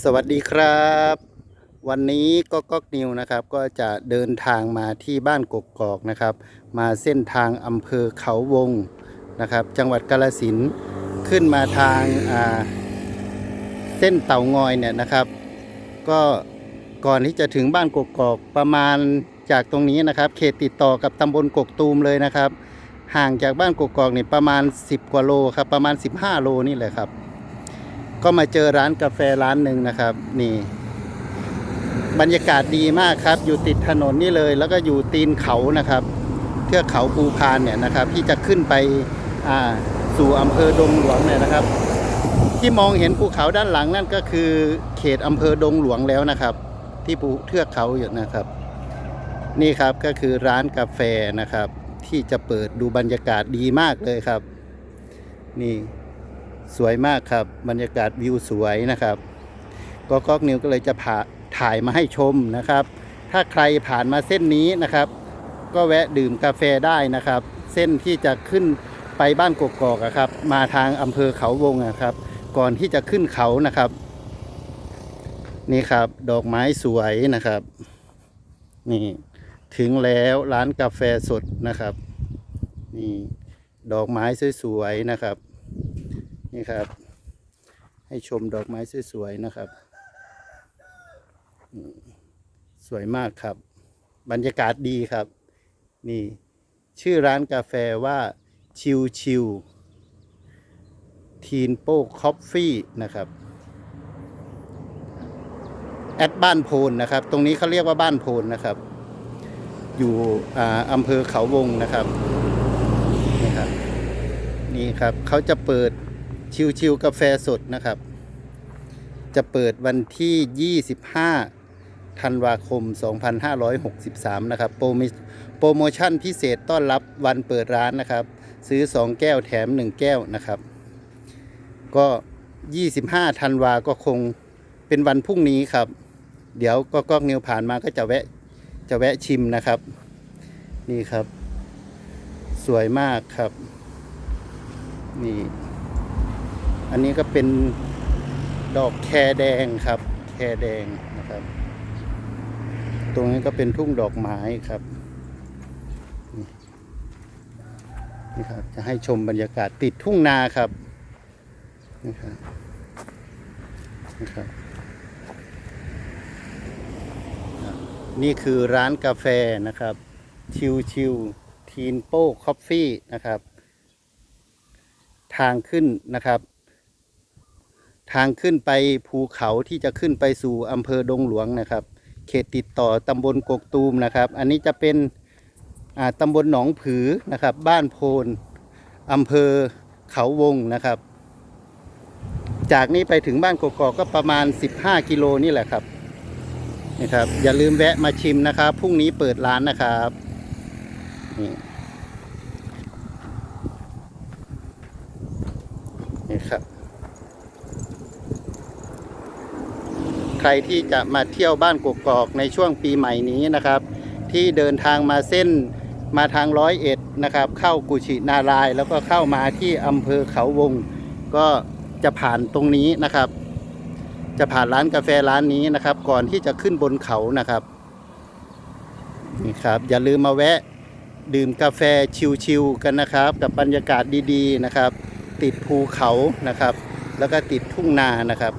สวัสดีครับ วันนี้ก็ก๊อกนิวนะครับก็จะเดินทางมาที่บ้านกกอกนะครับ มาเส้นทางอำเภอเขาวงนะครับ จังหวัดกาลสินขึ้นมาทางาเส้นเต่างอยเนี่ยนะครับ ก็ก่อนที่จะถึงบ้านกกอกประมาณจากตรงนี้นะครับ เขตติดต่อกับตำบลกกตูมเลยนะครับ ห่างจากบ้านกกอกเนี่ยประมาณ 10 กว่าโลครับประมาณ 15 โลนี่แหละครับ ก็มาเจอร้านกาแฟร้านหนึ่งนะครับ นี่บรรยากาศดีมากครับ อยู่ติดถนนนี่เลย แล้วก็อยู่ตีนเขานะครับ เทือกเขาภูพานเนี่ยนะครับ ที่จะขึ้นไปอ่าสู่อำเภอดงหลวงเนี่ยนะครับ ที่มองเห็นภูเขาด้านหลังนั่นก็คือ เขตอำเภอดงหลวงแล้วนะครับ ที่ภูเทือกเขาอยู่นะครับ นี่ครับก็คือร้านกาแฟนะครับ ที่จะเปิดดูบรรยากาศดีมากเลยครับ นี่ สวยมากครับ บรรยากาศวิวสวยนะครับก็ก๊อกนิวก็เลยจะพาถ่ายมาให้ชมนะครับ ถ้าใครผ่านมาเส้นนี้นะครับ ก็แวะดื่มกาแฟได้นะครับ เส้นที่จะขึ้นไปบ้านกกอกอะครับ มาทางอำเภอเขาวงอะครับ ก่อนที่จะขึ้นเขานะครับ นี่ครับ ดอกไม้สวยนะครับ นี่ถึงแล้วร้านกาแฟสดนะครับ นี่ดอกไม้สวยๆนะครับ นี่ครับ ให้ชมดอกไม้สวยๆนะครับ สวยมากครับ บรรยากาศดีครับ นี่ ชื่อร้านกาแฟว่าชิวชิวทีนโป้คอฟฟี่นะครับ แอดบ้านโพนนะครับ ตรงนี้เขาเรียกว่าบ้านโพนนะครับ อยู่ออำเภอเขาวงนะครับนี่ครับนี่ครับเขาจะเปิด ชิวๆกาแฟสดนะครับ จะเปิดวันที่ 25 ธันวาคม 2563 นะครับ โปรโมโปรโมชั่นพิเศษต้อนรับวันเปิดร้านนะครับ ซื้อ 2 แก้วแถม 1 แก้วนะครับ ก็ 25 ธันวาก็คงเป็นวันพรุ่งนี้ครับ เดี๋ยวก็ก๊อกนิวผ่านมาก็จะแวะจะแวะชิมนะครับ นี่ครับ สวยมากครับ นี่ อันนี้ก็เป็นดอกแคแดงครับ แคแดงนะครับ ตรงนี้ก็เป็นทุ่งดอกไม้ครับ นี่ครับ จะให้ชมบรรยากาศติดทุ่งนาครับนี่ครับนี่ครับ นี่คือร้านกาแฟนะครับ ชิวชิวทีนโป้คอฟฟี่นะครับ ทางขึ้นนะครับ ทางขึ้นไปภูเขาที่จะขึ้นไปสู่อำเภอดงหลวงนะครับ เขตติดต่อตำบลกกตูมนะครับ อันนี้จะเป็นตำบลหนองผือนะครับ บ้านโพนอำเภอเขาวงนะครับ จากนี้ไปถึงบ้านกกอกก็ประมาณ 15 กิโลนี่แหละครับนะครับ อย่าลืมแวะมาชิมนะครับ พรุ่งนี้เปิดร้านนะครับนี่นี่ครับ ใครที่จะมาเที่ยวบ้านกกอกในช่วงปีใหม่นี้นะครับ ที่เดินทางมาเส้นมาทางร้อยเอ็ดนะครับ เข้ากุชินาราย แล้วก็เข้ามาที่อำเภอเขาวง ก็จะผ่านตรงนี้นะครับ จะผ่านร้านกาแฟร้านนี้นะครับ ก่อนที่จะขึ้นบนเขานะครับนี่ครับ อย่าลืมมาแวะดื่มกาแฟชิลๆกันนะครับ กับบรรยากาศดีๆนะครับ ติดภูเขานะครับ แล้วก็ติดทุ่งนานะครับ